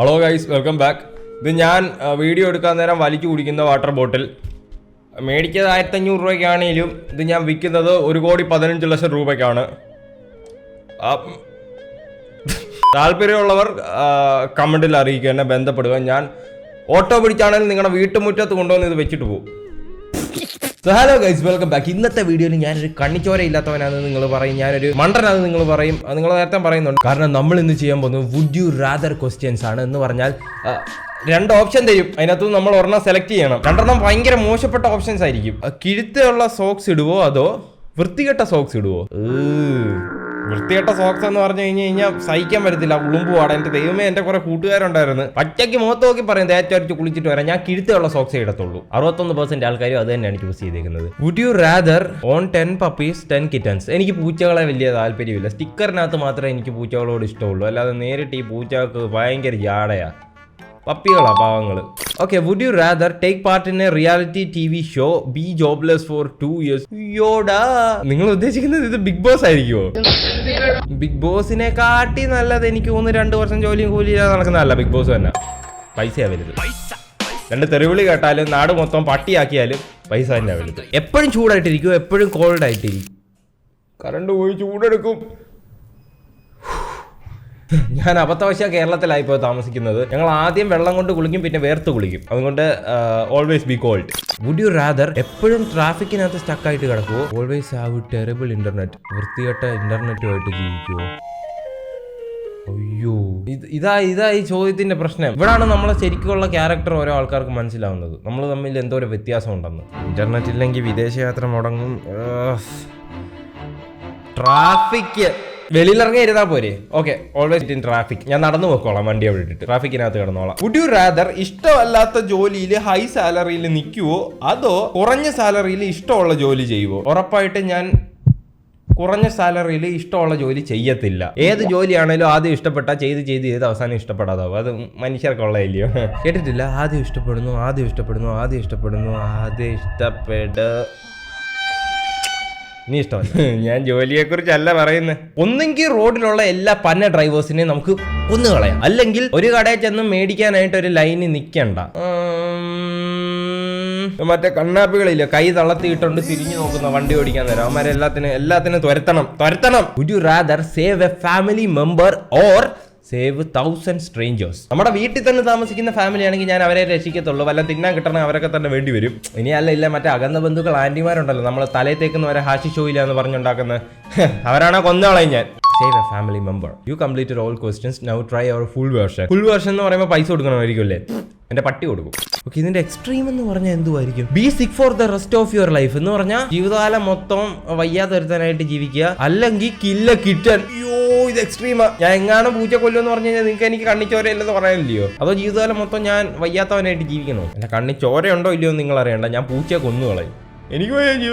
Hello guys welcome back ഇത് ഞാൻ video എടുക്കാൻ നേരം വലിച്ചു കുടിക്കുന്ന വാട്ടർ ബോട്ടിൽ മേടിച്ചത് ആയിരത്തഞ്ഞൂറ് രൂപയ്ക്കാണെങ്കിലും ഇത് ഞാൻ വിൽക്കുന്നത് ഒരു കോടി പതിനഞ്ച് ലക്ഷം രൂപയ്ക്കാണ്. താല്പര്യമുള്ളവർ കമന്റിൽ അറിയിക്കുക എന്നെ ബന്ധപ്പെടുക. ഞാൻ ഓട്ടോ പിടിച്ചാണെങ്കിൽ നിങ്ങളുടെ വീട്ടുമുറ്റത്ത് കൊണ്ടുവന്ന് ഇത് വെച്ചിട്ട് പോകും. So hello guys welcome back ഇന്നത്തെ വീഡിയോയിൽ ഞാനൊരു കണ്ണിച്ചോര ഇല്ലാത്തവനാണെന്ന് നിങ്ങൾ പറയും. ഞാനൊരു മണ്ടനാണെന്ന് നിങ്ങൾ പറയും. നിങ്ങൾ നേരത്തെ പറയുന്നുണ്ട്. കാരണം നമ്മൾ ഇന്ന് ചെയ്യാൻ പോകുന്നത് വുഡ് യു റാദർ ക്വസ്റ്റ്യൻസ് ആണ് എന്ന് പറഞ്ഞാൽ രണ്ട് ഓപ്ഷൻ തരും. അതിനകത്ത് നമ്മൾ ഒരെണ്ണം സെലക്ട് ചെയ്യണം. രണ്ടെണ്ണം ഭയങ്കര മോശപ്പെട്ട ഓപ്ഷൻസ് ആയിരിക്കും. കിഴുത്തുള്ള സോക്സ് ഇടുവോ അതോ വൃത്തികെട്ട സോക്സ് ഇടുവോ. വൃത്തികെട്ട സോക്സ് എന്ന് പറഞ്ഞു കഴിഞ്ഞു കഴിഞ്ഞാൽ സഹിക്കാൻ പറ്റത്തില്ല. ഉളുമ്പ് പാടാ എന്റെ ദൈവമേ എന്റെ കുറെ കൂട്ടുകാരുണ്ടായിരുന്നു. പച്ചയ്ക്ക് മുഖത്ത് നോക്കി പറയും തേച്ചരച്ച് കുളിച്ചിട്ട് വരാം. ഞാൻ കിഴുത്തുള്ള സോക്സ് ഇടത്തുള്ളൂ. അറുപത്തൊന്ന് പെർസെന്റ് ആൾക്കാരും അത് തന്നെയാണ് ചൂസ് ചെയ്തിരിക്കുന്നത് would you rather own ten puppies ten kittens എനിക്ക് പൂച്ചകളെ വലിയ താല്പര്യമില്ല. സ്റ്റിക്കറിനകത്ത് മാത്രമേ എനിക്ക് പൂച്ചകളോട് ഇഷ്ടമുള്ളൂ. അല്ലാതെ നേരിട്ട് ഈ പൂച്ചകൾക്ക് ഭയങ്കര ജാടയാ. പപ്പികളാ പാവങ്ങൾ okay would you rather take part in a reality T V show be jobless for two years നിങ്ങൾ ഉദ്ദേശിക്കുന്നത് ഇത് ബിഗ് ബോസ് ആയിരിക്കുമോ ബിഗ് ബോസിനെ കാട്ടി നല്ലത് എനിക്ക് തോന്നുന്നു രണ്ട് വർഷം ജോലിയും കൂലിയില്ലാതെ നടക്കുന്നതല്ല ബിഗ് ബോസ് തന്നെ. പൈസയാ വലുത്. രണ്ട് തെറിവിളി കേട്ടാലും നാട് മൊത്തം പട്ടിയാക്കിയാലും പൈസ തന്നെ വലുത്. എപ്പോഴും ചൂടായിട്ടിരിക്കും എപ്പോഴും കോൾഡ് ആയിട്ടിരിക്കും. കറണ്ട് പോയി ചൂടെടുക്കും. ഞാൻ അബദ്ധവശ കേരളത്തിലായിപ്പോൾ താമസിക്കുന്നത്. ഞങ്ങൾ ആദ്യം വെള്ളം കൊണ്ട് കുളിക്കും പിന്നെ വേർത്ത് കുളിക്കും. അതുകൊണ്ട് always be cold would you rather എപ്പോഴും ട്രാഫിക്കിനകത്ത് സ്റ്റക്ക് ആയിട്ട് കിടക്കുമോ ഓൾവേസ് ഹാവ് ടെറിബിൾ ഇന്റർനെറ്റ് വൃത്തികെട്ട ഇന്റർനെറ്റുമായിട്ട് ജീവിക്കുമോ അയ്യോ. ഇതാ ഇതാ ഈ ചോദ്യത്തിന്റെ പ്രശ്നം. ഇവിടാണ് നമ്മളെ ശരിക്കുള്ള ക്യാരക്ടർ ഓരോ ആൾക്കാർക്ക് മനസ്സിലാവുന്നത്. നമ്മൾ തമ്മിൽ എന്തോ ഒരു വ്യത്യാസം ഉണ്ടെന്ന്. ഇന്റർനെറ്റ് ഇല്ലെങ്കിൽ വിദേശയാത്ര മുടങ്ങും. ട്രാഫിക് വെളിയിലിറങ്ങി ഇരുന്നാ പോരെ. ഓക്കെ ഓൾവേസ് ഇൻ ട്രാഫിക് ഞാൻ നടന്നു പോക്കോളാം വണ്ടി അവിടെ ഇട്ടിട്ട്. ട്രാഫിക്കിനകത്ത് കിടന്നോളാം. വുഡ് യു റാദർ ഇഷ്ടമല്ലാത്ത ജോലിയിൽ ഹൈ സാലറിയിൽ നിൽക്കുവോ അതോ കുറഞ്ഞ സാലറിയിൽ ഇഷ്ടമുള്ള ജോലി ചെയ്യുവോ? ഉറപ്പായിട്ട് ഞാൻ കുറഞ്ഞ സാലറിയിൽ ഇഷ്ടമുള്ള ജോലി ചെയ്യത്തില്ല. ഏത് ജോലിയാണേലും ആദ്യം ഇഷ്ടപ്പെട്ട ചെയ്ത് ചെയ്ത് ചെയ്ത് അവസാനം ഇഷ്ടപ്പെടാതാവും. അത് മനുഷ്യർക്കുള്ള ഇല്ലയോ കേട്ടിട്ടില്ല? ആദ്യം ഇഷ്ടപ്പെടുന്നു ആദ്യം ഇഷ്ടപ്പെടുന്നു ആദ്യം ഇഷ്ടപ്പെടുന്നു ആദ്യം ഇഷ്ടപ്പെട് നീ ഇഷ്ടമല്ല ഞാൻ ജോലിയെ കുറിച്ചല്ല പറയുന്നത് ഒന്നെങ്കിൽ റോഡിലുള്ള എല്ലാ പന്ന ഡ്രൈവേഴ്സിനെയും നമുക്ക് കൊന്നു കളയാം. അല്ലെങ്കിൽ ഒരു കടയിൽ ചെന്ന് മേടിക്കാനായിട്ട് ഒരു ലൈനിൽ നിൽക്കണ്ട. മറ്റേ കണ്ണാപ്പികളില്ല കൈ തളർത്തിയിട്ടുണ്ട് തിരിഞ്ഞു നോക്കുന്ന വണ്ടി ഓടിക്കാൻ നേരം. അവന്മാരെ എല്ലാത്തിനും എല്ലാത്തിനും തുരത്തണം തുരത്തണം. Would you rather save a family member or save thousand strangers നമ്മുടെ വീട്ടിൽ തന്നെ താമസിക്കുന്ന ഫാമിലി ആണെങ്കിൽ ഞാൻ അവരെ രക്ഷിക്കത്തുള്ളൂ. വല്ല തിന്നാൻ കിട്ടണം അവരൊക്കെ തന്നെ വേണ്ടി വരും. ഇനി അല്ല ഇല്ല മറ്റേ അകന്ന ബന്ധുക്കൾ ആന്റിമാരുണ്ടല്ലോ നമ്മൾ തലയിൽ തേക്കുന്നവരെ ഹാഷി ഷോയില്ല എന്ന് പറഞ്ഞുണ്ടാക്കുന്നത് അവരാണോ കൊന്നോളയും ഞാൻ. Save a family member you completed all questions now try our full version full version എന്ന് പറയുമ്പോൾ പൈസ കൊടുക്കണമായിരിക്കും അല്ലേ? എന്റെ പട്ടി കൊടുക്കും. ഓക്കെ ഇതിന്റെ എക്സ്ട്രീം എന്ന് പറഞ്ഞാൽ എന്തുമായിരിക്കും be sick for the rest of your life എന്ന് പറഞ്ഞാൽ ജീവിതകാലം മൊത്തം വയ്യാതെ ഒരുത്താനായിട്ട് ജീവിക്കുക. അല്ലെങ്കിൽ കില്ല കിറ്റൻ ഇത് എക്സ്ട്രീമാ ഞാൻ എങ്ങാനും പൂച്ച കൊല്ലും എന്ന് പറഞ്ഞു കഴിഞ്ഞാൽ നിങ്ങൾക്ക് എനിക്ക് കണ്ണിച്ചോരയില്ലെന്ന് പറയാനില്ലയോ? അതോ ജീവിതകാലം മൊത്തം ഞാൻ വയ്യാത്തവനായിട്ട് ജീവിക്കണോ? എന്റെ കണ്ണി ചോരയുണ്ടോ ഇല്ലയോ നിങ്ങൾ അറിയണ്ട. ഞാൻ പൂച്ചയെ കൊന്നു കളയും എനിക്ക് ഒരിറ്റ്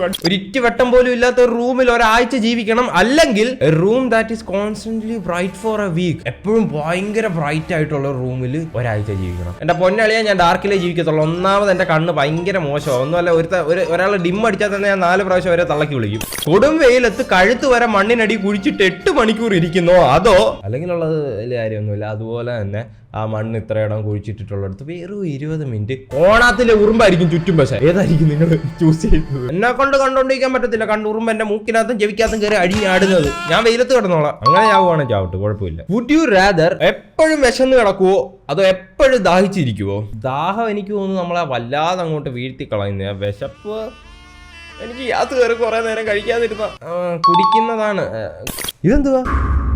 വട്ടം ഒരു ഇറ്റ് വെട്ടം പോലും ഇല്ലാത്ത ഒരു റൂമിൽ ഒരാഴ്ച ജീവിക്കണം. അല്ലെങ്കിൽ room that is constantly bright for a week എപ്പോഴും ഭയങ്കര ബ്രൈറ്റ് ആയിട്ടുള്ള റൂമിൽ ഒരാഴ്ച ജീവിക്കണം. എന്റെ പൊന്നളിയാ ഞാൻ ഡാർക്കിലേ ജീവിക്കത്തുള്ളൂ. ഒന്നാമത് എന്റെ കണ്ണ് ഭയങ്കര മോശം ഒന്നുമല്ല ഒരു ഒരു ഒരാൾ ഡിം അടിച്ചാൽ തന്നെ ഞാൻ നാല് പ്രാവശ്യം വരെ തള്ളക്കി വിളിക്കും. കൊടും വെയിലത്ത് കഴുത്ത് വരെ മണ്ണിനടി കുഴിച്ചിട്ട് എട്ട് മണിക്കൂർ ഇരിക്കുന്നോ. അതോ അല്ലെങ്കിൽ ഉള്ളത് വലിയ കാര്യമൊന്നുമില്ല. അതുപോലെ തന്നെ ആ മണ്ണ് ഇത്രയിടം കുഴിച്ചിട്ടിട്ടുള്ളടത്ത് വേറെ ഇരുപത് മിനിറ്റ് ഓണാത്തിലെ ഉറുമ്പായിരിക്കും ചുറ്റും പക്ഷേ. ഏതായിരിക്കും നിങ്ങൾ ചൂസ് ചെയ്തത് എന്നെ കൊണ്ട് കണ്ടോണ്ടിരിക്കാൻ പറ്റത്തില്ല. കണ്ട് ഉറുമ്പ് എന്റെ മൂക്കിനകത്തും ചെവിക്കകത്തും കയറി അടി ആടുന്നത്. ഞാൻ വെയിലത്ത് കിടന്നോളാം. അങ്ങനെ ആവുകയാണ് ചാവട്ട്. കുഴപ്പമില്ല. വുഡ് യു റാദർ എപ്പോഴും വിശന്ന് കിടക്കുവോ? അതോ എപ്പോഴും ദാഹിച്ചിരിക്കുവോ? ദാഹം എനിക്ക് തോന്നുന്നു നമ്മളെ വല്ലാതെ അങ്ങോട്ട് വീഴ്ത്തി കളയുന്ന വിശപ്പ് എനിക്ക് ഗ്യാസ് കയറി കുറെ നേരം കഴിക്കാതിരുന്ന. കുടിക്കുന്നതാണ്. ഇതെന്തുവാ?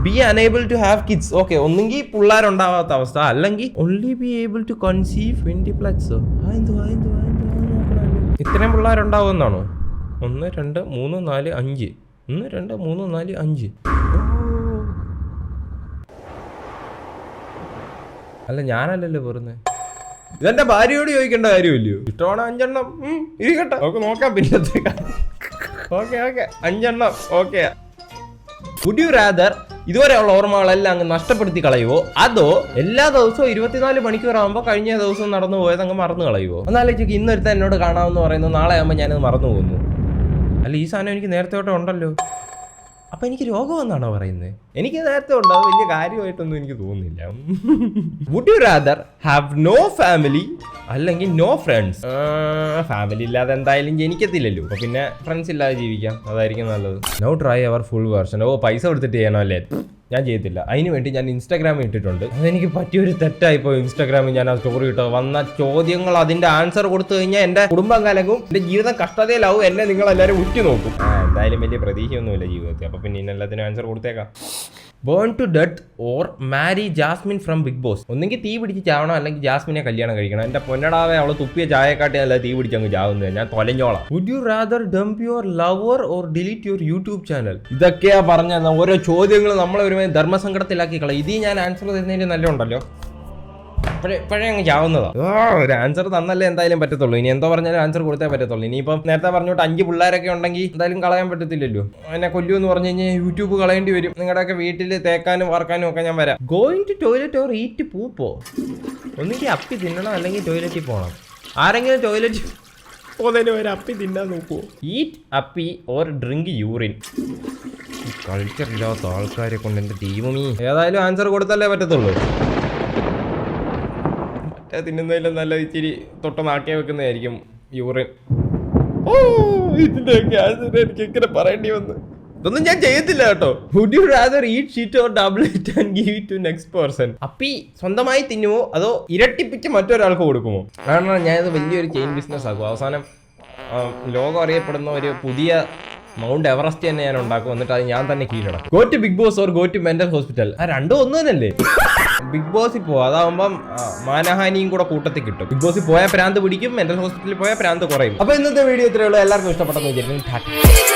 Be unable to have kids okay ഒന്നെങ്കിൽ പിള്ളേരുണ്ടാവാത്ത അവസ്ഥ. അല്ലെങ്കിൽ only be able to conceive twenty plus ഇത്രയും പിള്ളേരുണ്ടാവുമെന്നാണോ ഒന്ന് രണ്ട് മൂന്ന് നാല് അഞ്ച്. ഒന്ന് രണ്ട് മൂന്ന് നാല് അഞ്ച്. അല്ല ഞാനല്ലല്ലോ വെറുതെ ഇതെന്റെ ഭാര്യയോട് ചോദിക്കേണ്ട കാര്യമില്ലയോ? ഇഷ്ടമാണ് അഞ്ചെണ്ണം. ഇരിക്കട്ടെ. നമുക്ക് നോക്കാം പിന്നത്തെ ഓക്കെ ഓക്കെ. അഞ്ചെണ്ണം. ഓക്കെ. വുഡ് യു റാദർ ഇതുവരെയുള്ള ഓർമ്മകളെല്ലാം അങ്ങ് നഷ്ടപ്പെടുത്തി കളയുവോ? അതോ എല്ലാ ദിവസവും ഇരുപത്തിനാല് മണിക്കൂർ ആകുമ്പോൾ കഴിഞ്ഞ ദിവസം നടന്നു പോയത് അങ്ങ് മറന്നു കളയുവോ? എന്നാലോചിക്ക് ഇന്നൊരുത്ത എന്നോട് കാണാമെന്ന് പറയുന്നു നാളെ ആകുമ്പോൾ ഞാനത് മറന്നു പോകുന്നു. അല്ല ഈ സാധനം എനിക്ക് നേരത്തെ തൊട്ടേ ഉണ്ടല്ലോ. അപ്പൊ എനിക്ക് രോഗമെന്നാണോ പറയുന്നത് എനിക്ക് നേരത്തെ ഉണ്ട് അത് വലിയ കാര്യമായിട്ടൊന്നും എനിക്ക് തോന്നുന്നില്ല. Would you rather have no family അല്ലെങ്കിൽ നോ ഫ്രണ്ട്സ് ഫാമിലി ഇല്ലാതെ എന്തായാലും ജനിക്കത്തില്ലല്ലോ. അപ്പൊ പിന്നെ ഫ്രണ്ട്സ് ഇല്ലാതെ ജീവിക്കാം. അതായിരിക്കും നല്ലത്. No try our full version ഓ പൈസ കൊടുത്തിട്ട് ചെയ്യണോ അല്ലേ? ഞാൻ ചെയ്യത്തില്ല. അതിന് വേണ്ടി ഞാൻ ഇൻസ്റ്റാഗ്രാമിൽ ഇട്ടിട്ടുണ്ട്. അതെനിക്ക് പറ്റിയൊരു തെറ്റായി പോയി ഇൻസ്റ്റാഗ്രാമിൽ ഞാൻ ആ സ്റ്റോറി ഇട്ടോ? വന്ന ചോദ്യങ്ങൾ അതിന്റെ ആൻസർ കൊടുത്തു കഴിഞ്ഞാൽ എന്റെ കുടുംബം കലകും എന്റെ ജീവിതം കഷ്ടതയിലാവും. എന്നെ നിങ്ങൾ എല്ലാവരും ഉറ്റു നോക്കും. ആ എന്തായാലും വലിയ പ്രതീക്ഷയൊന്നുമില്ല ജീവിതത്തിൽ. അപ്പൊ പിന്നെ ഇന്നെല്ലാത്തിനും ആൻസർ കൊടുത്തേക്കാം. Burn to death or marry Jasmine from Bigg Boss ഒന്നെങ്കിൽ തീ പിടിച്ച് ചാവണം അല്ലെങ്കിൽ ജാസ്മിനെ കല്യാണം കഴിക്കണം? എന്റെ പൊന്നടാവെ അവൾ തുപ്പിയ ചായക്കാട്ടി അല്ല തീ പിടിച്ചങ്ങ് ചാവുന്നത്. ഞാൻ തൊലഞ്ഞോളാം. Would you rather dump your lover or delete your YouTube channel ഇതൊക്കെയാ പറഞ്ഞ ഓരോ ചോദ്യങ്ങളും നമ്മളെ ഒരു ധർമ്മസങ്കടത്തിലാക്കി കളയും. ഇത് ഞാൻ ആൻസർ തരുന്നതിന് നല്ല ഉണ്ടല്ലോ ഇപ്പഴേ അങ്ങ് ചാവുന്നതാ. ഒരു ആൻസർ തന്നല്ലേ എന്തായാലും പറ്റത്തുള്ളൂ. ഇനി എന്തോ പറഞ്ഞാലും ആൻസർ കൊടുത്തേ പറ്റത്തുള്ളൂ. ഇനിയിപ്പം നേരത്തെ പറഞ്ഞോട്ട് അഞ്ച് പിള്ളേരൊക്കെ ഉണ്ടെങ്കിൽ എന്തായാലും കളയാൻ പറ്റത്തില്ലല്ലോ. എന്നെ കൊല്ലു എന്ന് പറഞ്ഞു കഴിഞ്ഞാൽ യൂട്യൂബ് കളയേണ്ടി വരും. നിങ്ങളുടെയൊക്കെ വീട്ടിൽ തേക്കാനും വറക്കാനും ഒക്കെ ഞാൻ വരാം. Going to toilet or eat പൂപ്പോ? ഒന്നുകിൽ അപ്പി തിന്നണം അല്ലെങ്കിൽ ടോയ്ലറ്റിൽ പോകണം ആരെങ്കിലും ടോയ്ലറ്റ് പോകുന്നതിന് ഒരു അപ്പി തിന്നാൻ നോക്കുമോ ഈറ്റ് അപ്പി ഓർ ഡ്രിങ്ക് യൂറിൻ കൾച്ചർ ഇല്ലാത്ത ആൾക്കാരെ കൊണ്ട് എന്റെ ടീമും ഏതായാലും ആൻസർ കൊടുത്തല്ലേ പറ്റത്തുള്ളൂ. തിന്നുന്നതിലും നല്ല ഇച്ചിരി തൊട്ട് നാക്കിയ വെക്കുന്നതായിരിക്കും യൂറിൻ. ഓ ഇതിന്റെ ആൻസർ എനിക്ക് ഇങ്ങനെ പറയേണ്ടി വന്നു. ഇതൊന്നും ഞാൻ ചെയ്യത്തില്ല കേട്ടോ. You rather eat sheet or double it and give it to next person അപ്പി സ്വന്തമായി തിന്നുമോ അതോ ഇരട്ടിപ്പിച്ച് മറ്റൊരാൾക്ക് കൊടുക്കുമോ? കാരണം ഞാനത് വലിയൊരു ചെയിൻ ബിസിനസ് ആക്കും അവസാനം ലോകം അറിയപ്പെടുന്ന ഒരു പുതിയ മൗണ്ട് എവറസ്റ്റ് തന്നെ ഞാൻ ഉണ്ടാക്കും. എന്നിട്ട് അത് ഞാൻ തന്നെ കീഴടക്കും. Go to big boss or go to mental hospital ആ രണ്ടും ഒന്ന് തന്നെയല്ലേ? ബിഗ് ബോസിൽ പോവാ. അതാവുമ്പം മാനഹാനിയും കൂടെ കൂട്ടത്തിൽ കിട്ടും. ബിഗ് ബോസിൽ പോയാൽ പ്രാന്ത് പിടിക്കും മെന്റൽ ഹോസ്പിറ്റലിൽ പോയാൽ പ്രാന്ത് കുറയും. അപ്പൊ ഇന്നത്തെ വീഡിയോ ഇത്രയുള്ളൂ എല്ലാവർക്കും ഇഷ്ടപ്പെട്ടെന്ന് വിചാരിക്കുന്നു.